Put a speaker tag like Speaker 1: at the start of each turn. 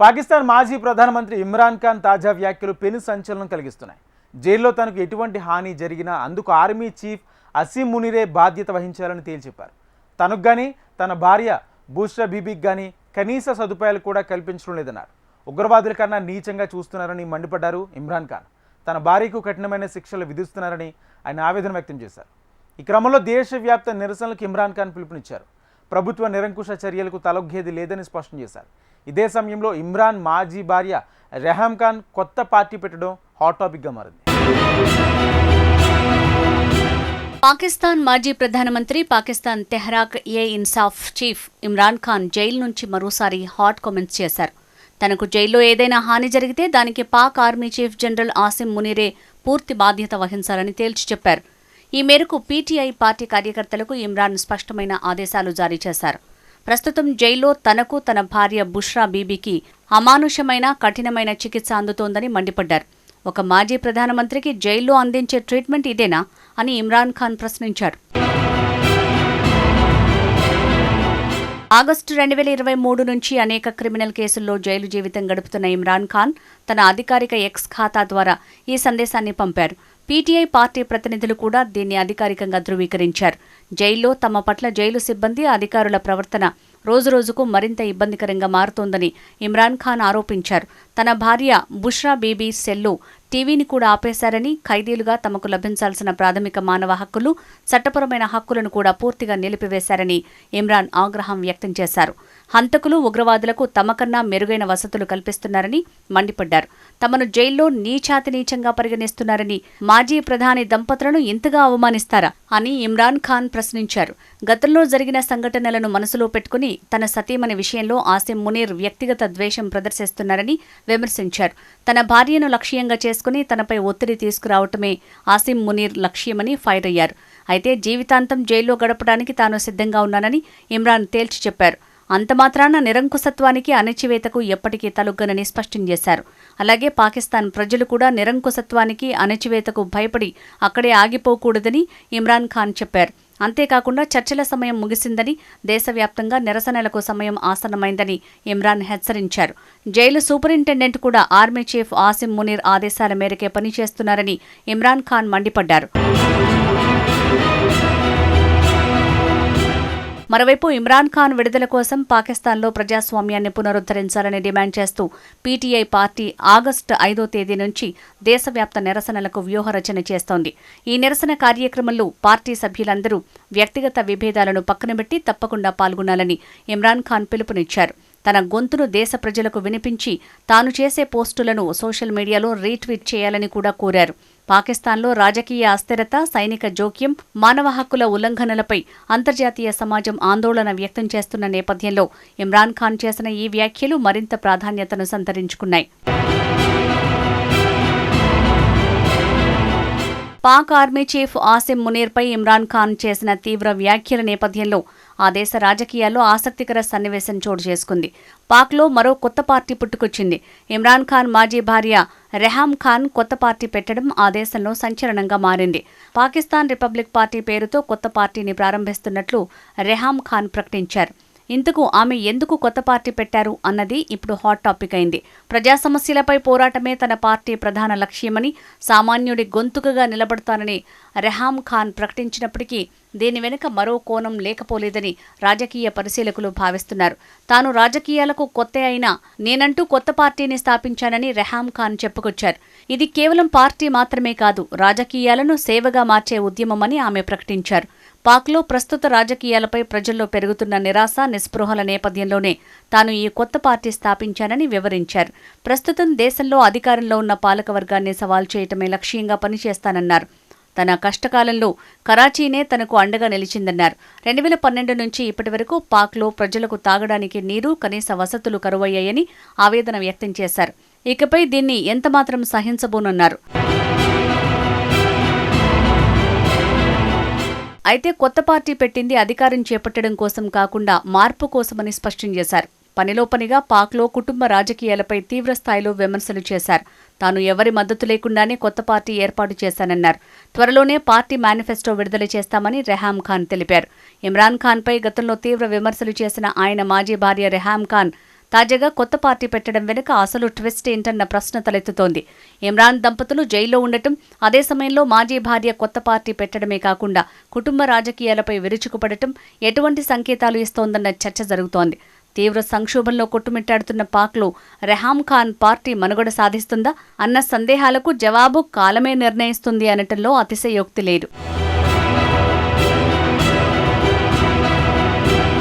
Speaker 1: పాకిస్తాన్ మాజీ ప్రధానమంత్రి ఇమ్రాన్ ఖాన్ తాజా వ్యాఖ్యలు పెను సంచలనం కలిగిస్తున్నాయి. జైల్లో తనకు ఎటువంటి హాని జరిగినా అందుకు ఆర్మీ చీఫ్ అసీం మునిరే బాధ్యత వహించాలని తేల్చెప్పారు. తనకు కానీ తన భార్య బూస్రా బీబీకి కానీ కనీస సదుపాయాలు కూడా కల్పించడం లేదన్నారు. ఉగ్రవాదుల కన్నా నీచంగా చూస్తున్నారని మండిపడ్డారు ఇమ్రాన్ ఖాన్. తన భార్యకు కఠినమైన శిక్షలు విధిస్తున్నారని ఆయన ఆవేదన వ్యక్తం చేశారు. ఈ క్రమంలో దేశవ్యాప్త నిరసనలకు ఇమ్రాన్ ఖాన్ పిలుపునిచ్చారు. ప్రభుత్వ నిరంకుశ చర్యలకు తలొగ్గేది లేదని స్పష్టం చేశారు. ఇదే సమయంలో ఇమ్రాన్ మాజీ భార్య రెహమ్ ఖాన్ కొత్త పార్టీ పెట్టడం హాట్ టాపిక్గా మారింది.
Speaker 2: పాకిస్తాన్ మాజీ ప్రధానమంత్రి పాకిస్తాన్ తెహ్రాక్ ఏ ఇన్సాఫ్ చీఫ్ ఇమ్రాన్ ఖాన్ జైలు నుంచి మరోసారి హాట్ కామెంట్స్ చేశారు. తనకు జైల్లో ఏదైనా హాని జరిగితే దానికి Pak army chief general Asim మునిరే పూర్తి బాధ్యత వహించాలని తేల్చి చెప్పారు. ఈ మేరకు పీటీఐ పార్టీ కార్యకర్తలకు ఇమ్రాన్ స్పష్టమైన ఆదేశాలు జారీ చేశారు. ప్రస్తుతం జైల్లో తనకు తన భార్య బుష్రా బీబీకి అమానుషమైన కఠినమైన చికిత్స అందుతోందని మండిపడ్డారు. ఒక మాజీ ప్రధానమంత్రికి జైల్లో అందించే ట్రీట్మెంట్ ఇదేనా అని ఇమ్రాన్ ఖాన్ ప్రశ్నించారు. ఆగస్టు రెండు వేల ఇరవై మూడు నుంచి అనేక క్రిమినల్ కేసుల్లో జైలు జీవితం గడుపుతున్న ఇమ్రాన్ ఖాన్ తన అధికారిక ఎక్స్ ఖాతా ద్వారా ఈ సందేశాన్ని పంపారు. పీటీఐ పార్టీ ప్రతినిధులు కూడా దీన్ని అధికారికంగా ధృవీకరించారు. జైల్లో తమ పట్ల జైలు సిబ్బంది అధికారుల ప్రవర్తన రోజురోజుకు మరింత ఇబ్బందికరంగా మారుతోందని ఇమ్రాన్ ఖాన్ ఆరోపించారు. తన భార్య బుష్రా బీబీ సెల్లు టీవీని కూడా ఆపేశారని ఖైదీలుగా తమకు లభించాల్సిన ప్రాథమిక మానవ హక్కులు చట్టపరమైన హక్కులను కూడా పూర్తిగా నిలిపివేశారని ఇమ్రాన్ ఆగ్రహం వ్యక్తం చేశారు. హంతకులు ఉగ్రవాదులకు తమకన్నా మెరుగైన వసతులు కల్పిస్తున్నారని మండిపడ్డారు. తమను జైల్లో నీచాతి నీచంగా పరిగణిస్తున్నారని మాజీ ప్రధాని దంపతులను ఇంతగా అవమానిస్తారా అని ఇమ్రాన్ ఖాన్ ప్రశ్నించారు. గతంలో జరిగిన సంఘటనలను మనసులో పెట్టుకుని తన సతీమణి విషయంలో ఆసిం మునీర్ వ్యక్తిగత ద్వేషం ప్రదర్శిస్తున్నారని విమర్శించారు. తన భార్యను లక్ష్యంగా చేసుకుని తనపై ఒత్తిడి తీసుకురావటమే ఆసిమ్ మునీర్ లక్ష్యమని ఫైర్ అయ్యారు. అయితే జీవితాంతం జైల్లో గడపడానికి తాను సిద్ధంగా ఉన్నానని ఇమ్రాన్ తేల్చి చెప్పారు. అంతమాత్రాన నిరంకుశత్వానికి అణచివేతకు ఎప్పటికీ తలుగ్గనని స్పష్టం చేశారు. అలాగే పాకిస్తాన్ ప్రజలు కూడా నిరంకుశత్వానికి అణచివేతకు భయపడి అక్కడే ఆగిపోకూడదని ఇమ్రాన్ ఖాన్ చెప్పారు. అంతేకాకుండా చర్చల సమయం ముగిసిందని దేశవ్యాప్తంగా నిరసనలకు సమయం ఆసన్నమైందని ఇమ్రాన్ హెచ్చరించారు. జైలు సూపరింటెండెంట్ కూడా ఆర్మీ చీఫ్ ఆసిమ్ మునీర్ ఆదేశాల మేరకే పనిచేస్తున్నారని ఇమ్రాన్ ఖాన్ మండిపడ్డారు. మరోవైపు ఇమ్రాన్ ఖాన్ విడుదల కోసం పాకిస్తాన్లో ప్రజాస్వామ్యాన్ని పునరుద్ధరించాలని డిమాండ్ చేస్తూ పీటీఐ పార్టీ ఆగస్టు ఐదో తేదీ నుంచి దేశవ్యాప్త నిరసనలకు వ్యూహరచన చేస్తోంది. ఈ నిరసన కార్యక్రమంలో పార్టీ సభ్యులందరూ వ్యక్తిగత విభేదాలను పక్కనబెట్టి తప్పకుండా పాల్గొనాలని ఇమ్రాన్ ఖాన్ పిలుపునిచ్చారు. తన గొంతును దేశ ప్రజలకు వినిపించి తాను చేసే పోస్టులను సోషల్ మీడియాలో రీట్వీట్ చేయాలని కూడా కోరారు. పాకిస్తాన్లో రాజకీయ అస్థిరత సైనిక జోక్యం మానవ హక్కుల ఉల్లంఘనలపై అంతర్జాతీయ సమాజం ఆందోళన వ్యక్తం చేస్తున్న నేపథ్యంలో ఇమ్రాన్ ఖాన్ చేసిన ఈ వ్యాఖ్యలు మరింత ప్రాధాన్యతను సంతరించుకున్నాయి. పాక్ ఆర్మీ చీఫ్ ఆసిమ్ మునీర్పై ఇమ్రాన్ ఖాన్ చేసిన తీవ్ర వ్యాఖ్యల నేపథ్యంలో ఆ దేశ రాజకీయాల్లో ఆసక్తికర సన్నివేశం చోటు చేసుకుంది. పాక్లో మరో కొత్త పార్టీ పుట్టుకొచ్చింది. ఇమ్రాన్ ఖాన్ మాజీ భార్య రెహామ్ ఖాన్ కొత్త పార్టీ పెట్టడం ఆ దేశంలో సంచలనంగా మారింది. పాకిస్తాన్ రిపబ్లిక్ పార్టీ పేరుతో కొత్త పార్టీని ప్రారంభిస్తున్నట్లు రెహామ్ ఖాన్ ప్రకటించారు. ఇంతకు ఆమె ఎందుకు కొత్త పార్టీ పెట్టారు అన్నది ఇప్పుడు హాట్ టాపిక్ అయింది. ప్రజా సమస్యలపై పోరాటమే తన పార్టీ ప్రధాన లక్ష్యమని సామాన్యుడి గొంతుకగా నిలబడతానని రెహాం ఖాన్ ప్రకటించినప్పటికీ దీని వెనుక మరో కోణం లేకపోలేదని రాజకీయ పరిశీలకులు భావిస్తున్నారు. తాను రాజకీయాలకు కొత్త అయినా నేనంటూ కొత్త పార్టీని స్థాపించానని రెహాం ఖాన్ చెప్పుకొచ్చారు. ఇది కేవలం పార్టీ మాత్రమే కాదు రాజకీయాలను సేవగా మార్చే ఉద్యమమని ఆమె ప్రకటించారు. పాక్లో ప్రస్తుత రాజకీయాలపై ప్రజల్లో పెరుగుతున్న నిరాశ నిస్పృహల నేపథ్యంలోనే తాను ఈ కొత్త పార్టీ స్థాపించానని వివరించారు. ప్రస్తుతం దేశంలో అధికారంలో ఉన్న పాలకవర్గాన్ని సవాల్ చేయటమే లక్ష్యంగా పనిచేస్తానన్నారు. తన కష్టకాలంలో కరాచీనే తనకు అండగా నిలిచిందన్నారు. రెండు వేల పన్నెండు నుంచి ఇప్పటి వరకు పాక్లో ప్రజలకు తాగడానికి నీరు కనీస వసతులు కరువయ్యాయని ఆవేదన వ్యక్తం చేశారు. ఇకపై దీన్ని ఎంతమాత్రం సహించబోనన్నారు. అయితే కొత్త పార్టీ పెట్టింది అధికారం చేపట్టడం కోసం కాకుండా మార్పు కోసమని స్పష్టం చేశారు. పనిలో పనిగా పాక్లో కుటుంబ రాజకీయాలపై తీవ్ర స్థాయిలో విమర్శలు చేశారు. తాను ఎవరి మద్దతు లేకుండానే కొత్త పార్టీ ఏర్పాటు చేశానన్నారు. త్వరలోనే పార్టీ మేనిఫెస్టో విడుదల చేస్తామని రెహాం ఖాన్ తెలిపారు. ఇమ్రాన్ ఖాన్పై గతంలో తీవ్ర విమర్శలు చేసిన ఆయన మాజీ భార్య రెహాం ఖాన్ తాజాగా కొత్త పార్టీ పెట్టడం వెనుక అసలు ట్విస్ట్ ఏంటన్న ప్రశ్న తలెత్తుతోంది. ఇమ్రాన్ దంపతులు జైల్లో ఉండటం అదే సమయంలో మాజీ భార్య కొత్త పార్టీ పెట్టడమే కాకుండా కుటుంబ రాజకీయాలపై విరుచుకుపడటం ఎటువంటి సంకేతాలు ఇస్తోందన్న చర్చ జరుగుతోంది. తీవ్ర సంక్షోభంలో కొట్టుమిట్టాడుతున్న పాక్లో రెహాం ఖాన్ పార్టీ మనుగడ సాధిస్తుందా అన్న సందేహాలకు జవాబు కాలమే నిర్ణయిస్తుంది అనటంలో అతిశయోక్తి లేదు.